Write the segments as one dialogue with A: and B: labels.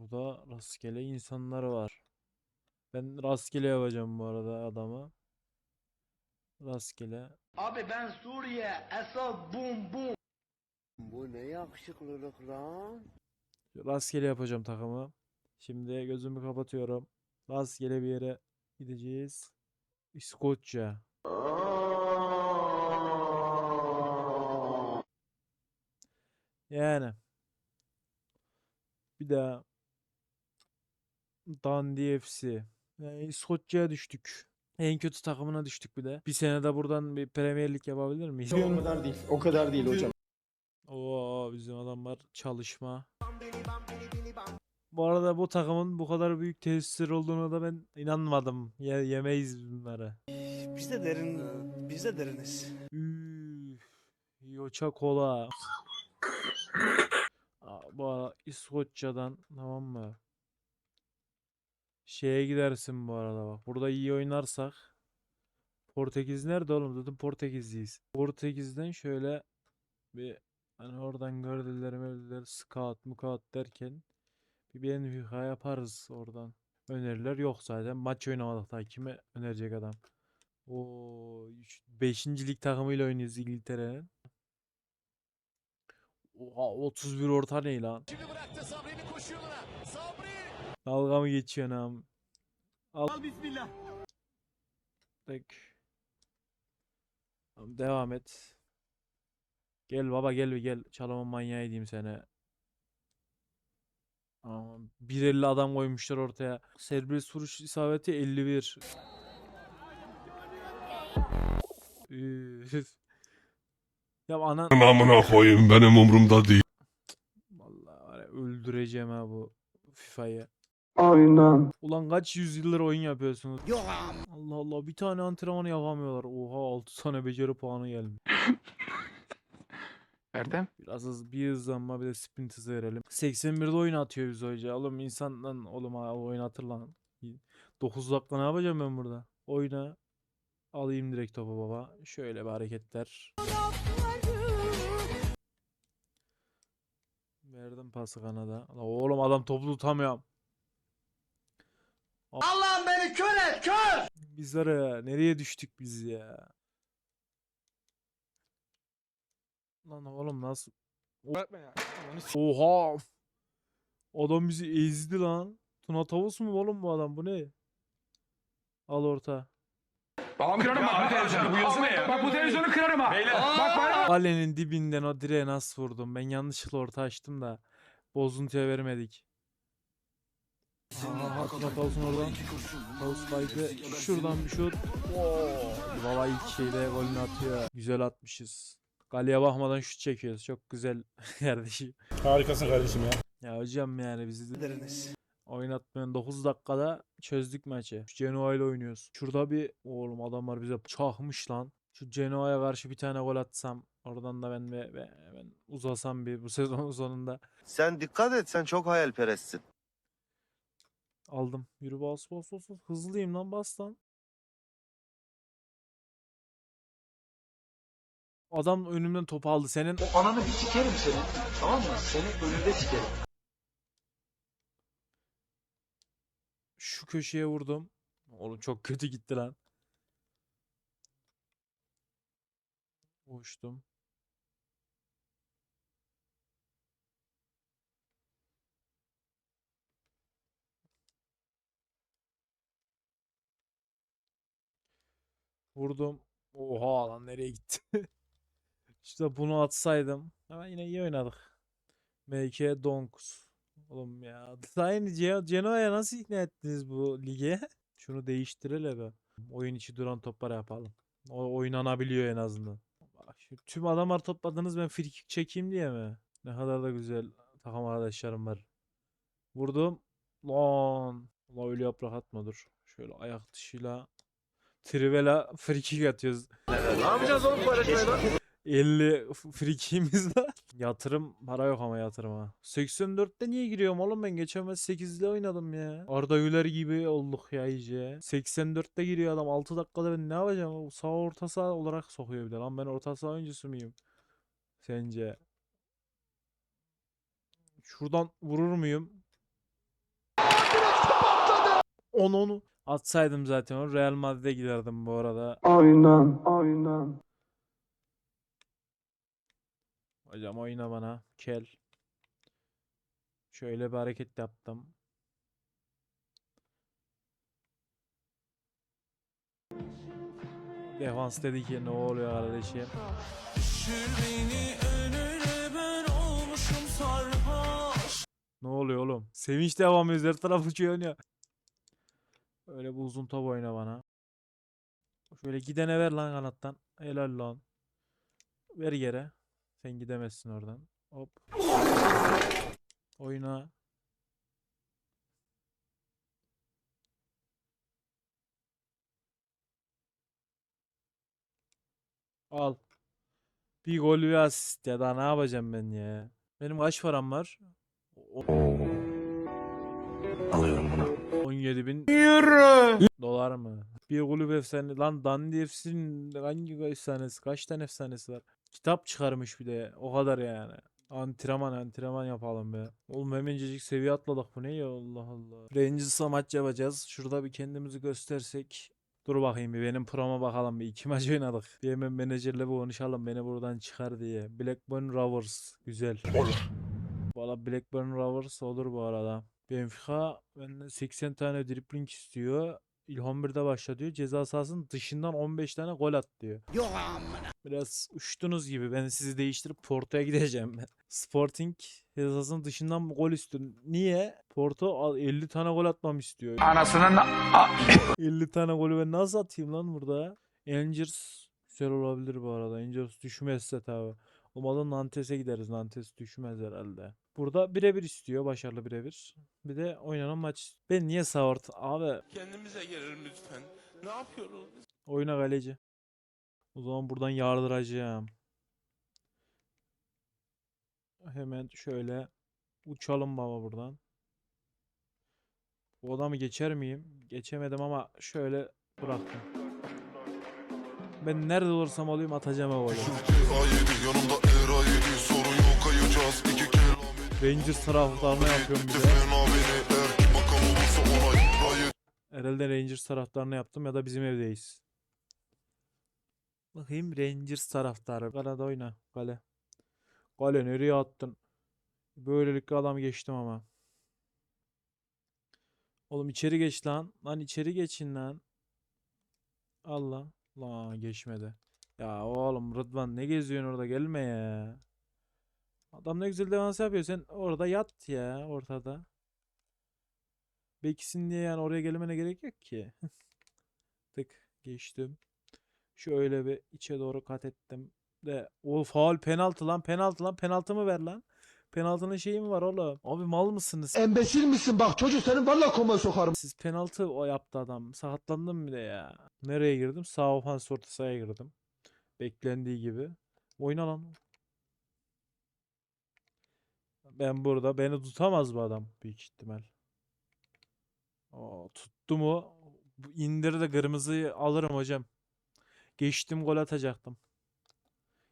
A: Burada rastgele insanlar var. Ben rastgele yapacağım bu arada adamı. Rastgele.
B: Abi ben Suriye, Esad, bum bum.
C: Bu ne yakışıklılık lan?
A: Rastgele yapacağım takımı. Şimdi gözümü kapatıyorum. Rastgele bir yere gideceğiz. İskoçya. Yani. Bir daha. Dundee FC. Yani İskoçya'ya düştük. En kötü takımına düştük bir de. Bir sene de buradan bir Premier Lig yapabilir miyiz?
D: O kadar değil. O kadar değil hocam.
A: Oo bizim adamlar çalışma. Bu arada bu takımın bu kadar büyük tesisler olduğuna da ben inanmadım. Ye- yemeyiz bunları.
E: Biz de derin, biz de deriniz.
A: Üf, Yoça kola. Aa, Bu arada İskoçya'dan tamam mı? Şeye gidersin bu arada bak. Burada iyi oynarsak. Portekiz nerede oğlum? Zaten Portekizliyiz. Portekiz'den şöyle bir hani oradan gördüler mevdiler scout mukat derken bir Benfica yaparız oradan. Öneriler yok zaten. Maç oynamadık daha. Kime önerecek adam? O 5. lig takımıyla oynuyoruz İngiltere'nin. Oha 31 orta ne lan? Dalga mı geçiyorsun am? Al bismillah. Tek. Tamam, devam et. Gel baba gel bir gel. Çalımın manyağı edeyim seni. Aa, 1.50 adam koymuşlar ortaya. Serbest vuruş isabeti 51. Üf. Ya anan
F: Amına koyayım benim umurumda değil.
A: vallahi öldüreceğim ha bu FIFA'yı.
D: Aynen.
A: Ulan kaç yüzyıldır oyun yapıyorsunuz? Allah Allah bir tane antrenman yapamıyorlar. Oha 6 tane beceri puanı gelmiş.
G: Erdem.
A: Biraz hız, bir hızlanma bir de sprint hızı verelim. 81'de oyun atıyor biz hoca. Oğlum insandan oğlum ha oynatır lan. 9 dakika ne yapacağım ben burada? Oyna. Alayım direkt topu baba. Şöyle bir hareketler. Verdim pası kanada. Oğlum adam topu tutamıyor.
B: Allah'ım beni kör et, kör!
A: Biz var ya nereye düştük biz ya? Lan oğlum nasıl? Oha! Adam bizi ezdi lan. Tuna tavus mu oğlum bu adam bu ne? Al orta.
G: Babam kırarım abi televizyonu. Bu yazı ne ya? Bak bu televizyonu kırarım ha. Bak bana.
A: Kalenin dibinden o direğe nasıl vurdum? Ben yanlışlıkla orta açtım da bozuntuya vermedik. Aha, Tuna tavus'un oradan. Tavus spike'ı şuradan bir şut. Oo, Baba ilk şeyde golünü atıyor. Güzel atmışız. Kaleye bakmadan şut çekiyoruz. Çok güzel kardeşim.
D: Harikasın kardeşim ya.
A: Ya hocam yani bizi de
E: Deriniz.
A: oynatmayan 9 dakikada çözdük maçı. Şu Genoa ile oynuyoruz. Şurada bir oğlum adamlar bize çakmış lan. Şu Genoa'ya karşı bir tane gol atsam oradan da ben be, be- ben uzasam bir bu sezonun sonunda
C: Sen dikkat et sen çok hayalperestsin.
A: Aldım. Yürü bas bas bas. bas. Hızlıyım lan bas lan. Adam önümden topu aldı. Senin
H: O ananı bir sikerim senin. Tamam mı? Seni önünde sikerim.
A: şu köşeye vurdum. Oğlum çok kötü gitti lan. Uçtum. Vurdum. Oha lan nereye gitti? İşte bunu atsaydım. Ama yine iyi oynadık. MK Donks. Oğlum ya. Sayın Genoa'ya nasıl ikna ettiniz bu lige? Şunu değiştirelim be. Oyun içi duran toplar yapalım. O oynanabiliyor en azından. Tüm adamlar topladınız ben free kick çekeyim diye mi? Ne kadar da güzel takım arkadaşlarım var. Vurdum. Lan. Ulan öyle yaprak atma dur. Şöyle ayak dışıyla Trivela free kick atıyoruz.
C: Ne yapacağız oğlum paylaşmayla?
A: 50 f- frikimiz var. Yatırım para yok ama yatırım ha. 84'te niye giriyorum oğlum ben geçen maç 8'de oynadım ya. Arda Güler gibi olduk ya iyice. 84'te giriyor adam 6 dakikada ben ne yapacağım? Sağ orta saha olarak sokuyor bir de lan ben orta saha oyuncusu muyum? Sence? Şuradan vurur muyum? onu onu. Atsaydım zaten o Real Madrid'e giderdim bu arada.
D: Aynen. Aynen.
A: Hocam oyna bana. Kel. Şöyle bir hareket yaptım. Defans dedi ki ne oluyor kardeşim? Ne oluyor oğlum? Sevinç devam ediyor. Her taraf uçuyor ya. Öyle bir uzun top oyna bana. Şöyle gidene ver lan kanattan. Helal lan. Ver yere. Sen gidemezsin oradan. Hop. Oyna. Al. Bir gol bir asist ya daha ne yapacağım ben ya. Benim kaç param var? O- 7 bin euro dolar mı? Bir kulüp efsane lan Dandy FC'nin hangi efsanesi kaç tane efsanesi var? Kitap çıkarmış bir de o kadar yani. Antrenman antrenman yapalım be. Oğlum hemencecik seviye atladık bu ne ya Allah Allah. Rangers'la maç yapacağız. Şurada bir kendimizi göstersek. Dur bakayım bir benim proma bakalım bir iki maç oynadık. Bir hemen menajerle bir konuşalım beni buradan çıkar diye. Blackburn Rovers güzel.
F: Olur.
A: Valla Blackburn Rovers olur bu arada. Benfica benden 80 tane dribbling istiyor. İlhan 1'de başla diyor. Ceza sahasının dışından 15 tane gol at diyor. Biraz uçtunuz gibi. Ben sizi değiştirip Porto'ya gideceğim ben. Sporting ceza sahasının dışından gol istiyor. Niye? Porto al- 50 tane gol atmam istiyor.
G: Anasının
A: 50 tane golü ben nasıl atayım lan burada? Angers güzel olabilir bu arada. Angers düşmezse tabi. Umarım Nantes'e gideriz. Nantes düşmez herhalde. Burada birebir istiyor. Başarılı birebir. Bir de oynanan maç. Ben niye sağ orta? Abi
F: Kendimize gelelim lütfen. Ne yapıyoruz?
A: oyuna kaleci. O zaman buradan yardıracağım. Hemen şöyle uçalım baba buradan. Bu adamı geçer miyim? Geçemedim ama şöyle bıraktım. Ben nerede olursam olayım atacağım o golü. Rangers taraftarına yapıyorum bir de. Herhalde Rangers taraftarına yaptım ya da bizim evdeyiz. Bakayım Rangers taraftarı. Kalede oyna. Kale. Kale nereye attın? Böylelikle adam geçtim ama. Oğlum içeri geç lan. Lan içeri geçin lan. Allah. Lan geçmedi. Ya oğlum Rıdvan ne geziyorsun orada gelme ya. Adam ne güzel defans yapıyor. Sen orada yat ya ortada. Beksin diye yani oraya gelmene gerek yok ki. Tık geçtim. Şöyle bir içe doğru kat ettim. De o faul penaltı lan penaltı lan penaltı mı ver lan? Penaltının şeyi mi var oğlum? Abi mal mısınız?
B: Embesil misin bak çocuk senin valla koma sokarım.
A: Siz penaltı o yaptı adam. Sakatlandım bir de ya. Nereye girdim? Sağ ofans orta sahaya girdim. Beklendiği gibi. Oyna lan. Ben burada. Beni tutamaz bu adam. Büyük ihtimal. Oo, tuttu mu? Bu İndir de kırmızıyı alırım hocam. Geçtim gol atacaktım.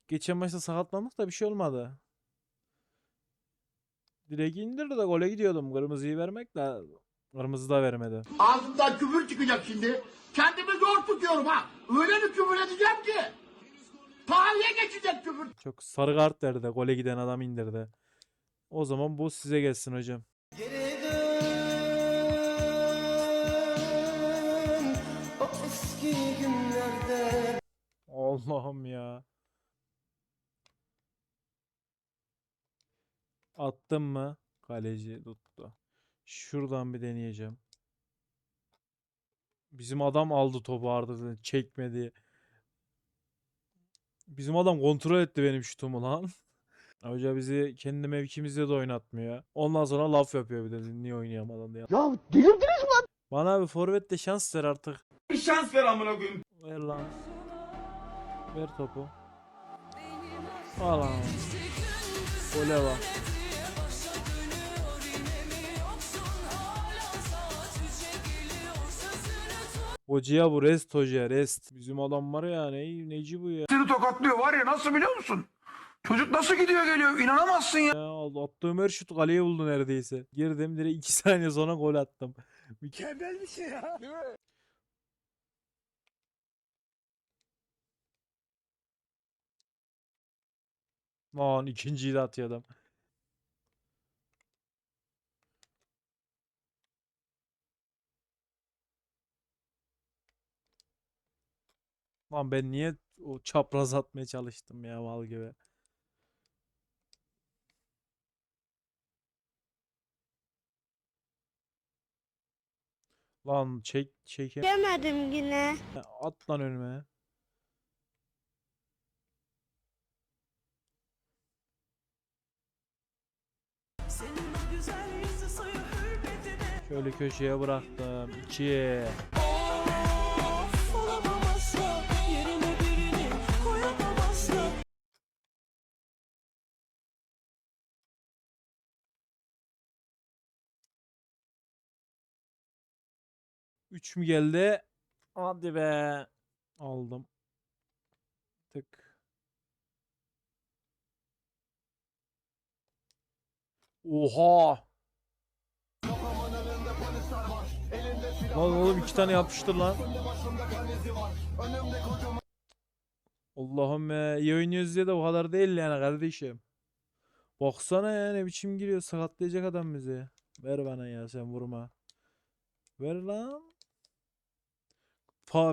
A: Geçen maçta sakatlandık da bir şey olmadı. Direkt indirdi de gole gidiyordum. Kırmızıyı vermek de kırmızı da vermedi.
B: Ağzımdan küfür çıkacak şimdi. Kendimi zor tutuyorum ha. Öyle bir küfür edeceğim ki. Tarihe geçecek küfür.
A: Çok sarı kart verdi. Gole giden adam indirdi. O zaman bu size gelsin hocam. Allah'ım ya. Attım mı? Kaleci tuttu. Şuradan bir deneyeceğim. Bizim adam aldı topu ardından çekmedi. Bizim adam kontrol etti benim şutumu lan. Hoca bizi kendi mevkimizde de oynatmıyor. Ondan sonra laf yapıyor bir de niye oynayamadın diye.
B: Ya delirdiniz mi?
A: Bana bir forvet de şans ver artık.
G: bir şans ver amına koyayım.
A: Ver lan. Ver topu. Al lan. Gole bak. Hocaya bu rest hoca rest. Bizim adam var ya ne, neci bu ya.
G: Seni tokatlıyor var ya nasıl biliyor musun? Çocuk nasıl gidiyor geliyor inanamazsın ya.
A: Ya attığım her şut kaleye buldu neredeyse. Girdim direkt 2 saniye sonra gol attım.
E: Mükemmel bir şey ya.
A: Lan ikinciyi de atıyor adam. Lan ben niye o çapraz atmaya çalıştım ya mal gibi. Lan çek çeke.
I: Yemedim yine.
A: At lan önüme. Şöyle köşeye bıraktım. İki. Üç mü geldi? Hadi be. Aldım. Tık. Oha. Lan oğlum iki tane yapıştır lan. Allah'ım ya iyi oynuyoruz diye de o kadar değil yani kardeşim. Baksana ya ne biçim giriyor sakatlayacak adam bizi. Ver bana ya sen vurma. Ver lan.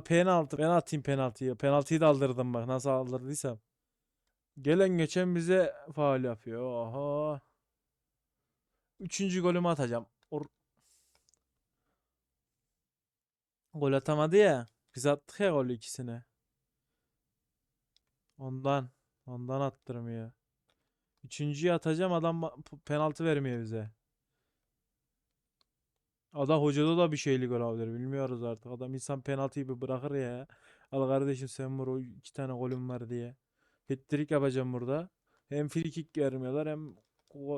A: Penaltı. Ben atayım penaltıyı. Penaltıyı da aldırdım bak nasıl aldırdıysam. Gelen geçen bize faul yapıyor. Oha. Üçüncü golümü atacağım. Or Gol atamadı ya. Biz attık ya gol ikisine. Ondan. Ondan attırmıyor. Üçüncüyü atacağım adam penaltı vermiyor bize. Adam hocada da bir şeylik olabilir. Bilmiyoruz artık. Adam insan penaltıyı bir bırakır ya. Al kardeşim sen vur o iki tane golüm var diye. Hat-trick yapacağım burada. Hem free kick vermiyorlar hem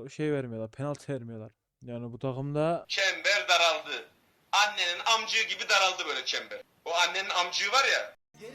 A: şey vermiyorlar. Penaltı vermiyorlar. Yani bu takımda
J: Çember daraldı. Annenin amcığı gibi daraldı böyle çember. O annenin amcığı var ya.
C: O